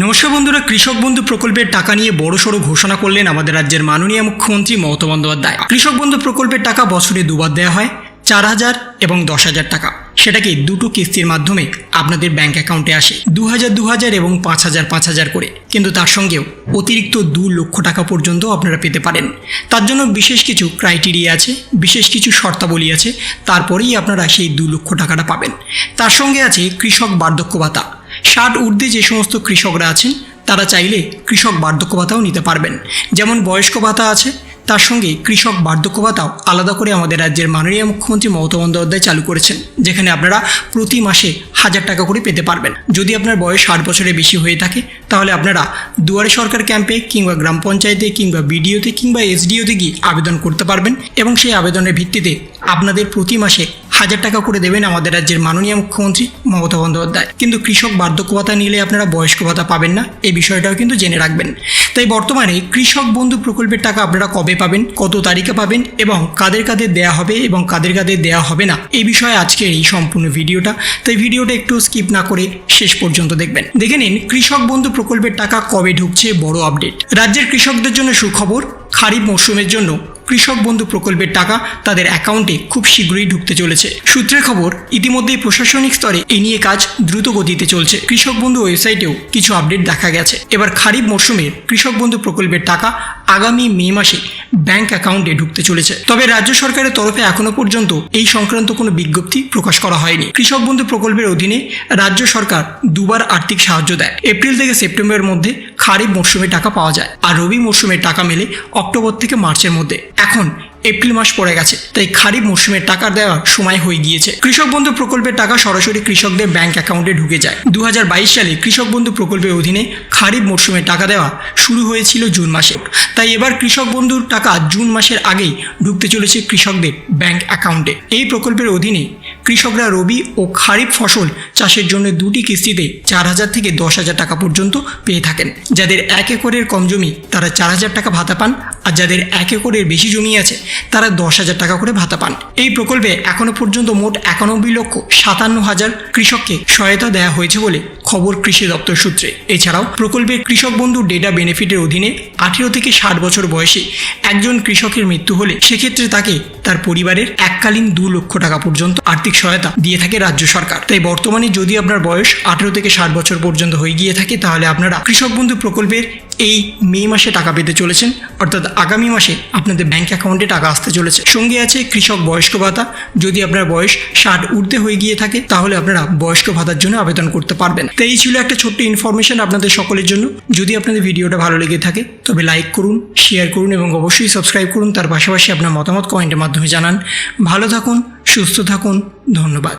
নমস্কার বন্ধুরা, কৃষক বন্ধু প্রকল্পের টাকা নিয়ে বড়সড় ঘোষণা করলেন আমাদের রাজ্যের মাননীয় মুখ্যমন্ত্রী মমতা বন্দ্যোপাধ্যায়। কৃষক বন্ধু প্রকল্পের টাকা বছরে দুবার দেওয়া হয়, চার হাজার এবং দশ হাজার টাকা। সেটাকে দুটো কিস্তির মাধ্যমে আপনাদের ব্যাংক অ্যাকাউন্টে আসে দু হাজার দু হাজার এবং পাঁচ হাজার পাঁচ হাজার করে। কিন্তু তার সঙ্গেও অতিরিক্ত দু লক্ষ টাকা পর্যন্ত আপনারা পেতে পারেন। তার জন্য বিশেষ কিছু ক্রাইটেরিয়া আছে, বিশেষ কিছু শর্তাবলী আছে, তারপরেই আপনারা সেই দু লক্ষ টাকাটা পাবেন। তার সঙ্গে আছে কৃষক বার্ধক্য ভাতা। ষাট ঊর্ধ্বে যে সমস্ত কৃষকরা আছেন, তারা চাইলে কৃষক বার্ধক্য ভাতাও নিতে পারবেন। যেমন বয়স্ক ভাতা আছে, তার সঙ্গে কৃষক বার্ধক্য ভাতাও আলাদা করে আমাদের রাজ্যের মাননীয় মুখ্যমন্ত্রী মমতা বন্দ্যোপাধ্যায় চালু করেছেন, যেখানে আপনারা প্রতি মাসে হাজার টাকা করে পেতে পারবেন। যদি আপনার বয়স ষাট বছরের বেশি হয়ে থাকে, তাহলে আপনারা দুয়ারে সরকার ক্যাম্পে কিংবা গ্রাম পঞ্চায়েতে কিংবা বিডিওতে কিংবা এসডিওতে গিয়ে আবেদন করতে পারবেন এবং সেই আবেদনের ভিত্তিতে আপনাদের প্রতি মাসে হাজার টাকা করে দেবেন আমাদের রাজ্যের মাননীয় মুখ্যমন্ত্রী মমতা বন্দ্যোপাধ্যায়। কিন্তু কৃষক বার্ধক্য ভাতা নিলে আপনারা বয়স্ক ভাতা পাবেন না এই বিষয়টাও কিন্তু জেনে রাখবেন। তাই বর্তমানে কৃষক বন্ধু প্রকল্পের টাকা আপনারা কবে পাবেন, কত তারিখে পাবেন এবং কাদের কাদের দেয়া হবে এবং কাদের কাদের দেয়া হবে না এই বিষয়ে আজকের এই সম্পূর্ণ ভিডিওটা। তাই ভিডিওটা একটু স্কিপ না করে শেষ পর্যন্ত দেখবেন। দেখে নিন কৃষক বন্ধু প্রকল্পের টাকা কবে ঢুকছে, বড় আপডেট। রাজ্যের কৃষকদের জন্য সুখবর, খারিফ মরশুমের জন্য কৃষক বন্ধু প্রকল্পের টাকা তাদের অ্যাকাউন্টে খুব শীঘ্রই ঢুকতে চলেছে। সূত্রের খবর, ইতিমধ্যেই প্রশাসনিক স্তরে এই নিয়ে কাজ দ্রুত গতিতে চলছে। কৃষক বন্ধু ওয়েবসাইটেও কিছু আপডেট দেখা গেছে। এবার খারিফ মরশুমের কৃষক বন্ধু প্রকল্পের টাকা আগামী মে মাসে ব্যাংক অ্যাকাউন্টে ঢুকতে চলেছে। তবে রাজ্য সরকারের তরফে এখনও পর্যন্ত এই সংক্রান্ত কোনো বিজ্ঞপ্তি প্রকাশ করা হয়নি। কৃষক বন্ধু প্রকল্পের অধীনে রাজ্য সরকার দুবার আর্থিক সাহায্য দেয়। এপ্রিল থেকে সেপ্টেম্বরের মধ্যে খারিফ মরশুমে টাকা পাওয়া যায় আর রবি মরশুমে টাকা মেলে অক্টোবর থেকে মার্চের মধ্যে। এখন এপ্রিল মাস পড়ে গেছে, তাই খারিফ মরশুমের টাকা দেওয়ার সময় হয়ে গিয়েছে। কৃষক বন্ধু প্রকল্পের টাকা সরাসরি কৃষকদের ব্যাংক অ্যাকাউন্টে ঢুকে যায়। দু হাজার বাইশ সালে কৃষক বন্ধু প্রকল্পের অধীনে খারিফ মরশুমে টাকা দেওয়া শুরু হয়েছিল জুন মাসে। তাই এবার কৃষক বন্ধুর টাকা জুন মাসের আগেই ঢুকতে চলেছে কৃষকদের ব্যাংক অ্যাকাউন্টে। এই প্রকল্পের অধীনে কৃষকরা রবি ও খারিফ ফসল চাষের জন্য দুটি কিস্তিতে চার হাজার থেকে দশ হাজার টাকা পর্যন্ত পেয়ে থাকেন। যাদের এক একরের কম জমি, তারা চার হাজার টাকা ভাতা পান আর যাদের এক একরের বেশি জমি আছে, তারা দশ হাজার টাকা করে ভাতা পান। এই প্রকল্পে এখনও পর্যন্ত মোট একানব্বই লক্ষ সাতান্ন হাজার কৃষককে সহায়তা দেওয়া হয়েছে বলে খবর কৃষি দপ্তর সূত্রে। এছাড়াও প্রকল্পের কৃষক বন্ধু ডেটা বেনিফিটের অধীনে আঠেরো থেকে ষাট বছর বয়সে একজন কৃষকের মৃত্যু হলে সেক্ষেত্রে তাকে তার পরিবারের এককালীন দু লক্ষ টাকা পর্যন্ত আর্থিক সহায়তা দিয়ে থাকে রাজ্য সরকার। তাই বর্তমানে যদি আপনার বয়স আঠেরো থেকে ষাট বছর পর্যন্ত হয়ে গিয়ে থাকে, তাহলে আপনারা কৃষক বন্ধু প্রকল্পের এই মে মাসে টাকা পেতে চলেছেন, অর্থাৎ আগামী মাসে আপনাদের ব্যাংক অ্যাকাউন্টে টাকা আসতে চলেছে। সঙ্গে আছে কৃষক বয়স্ক ভাতা। যদি আপনার বয়স ষাট ঊর্ধ্বে হয়ে গিয়ে থাকে, তাহলে আপনারা বয়স্ক ভাতার জন্য আবেদন করতে পারবেন তো এই ছিল একটা ছোট্ট ইনফরমেশন আপনাদের সকলের জন্য। যদি আপনাদের ভিডিওটা ভালো লেগে থাকে, তবে লাইক করুন শেয়ার করুন এবং অবশ্যই সাবস্ক্রাইব করুন। তার পাশাপাশি আপনার মতামত কমেন্টের মাধ্যমে জানান। ভালো থাকুন, সুস্থ থাকুন, ধন্যবাদ।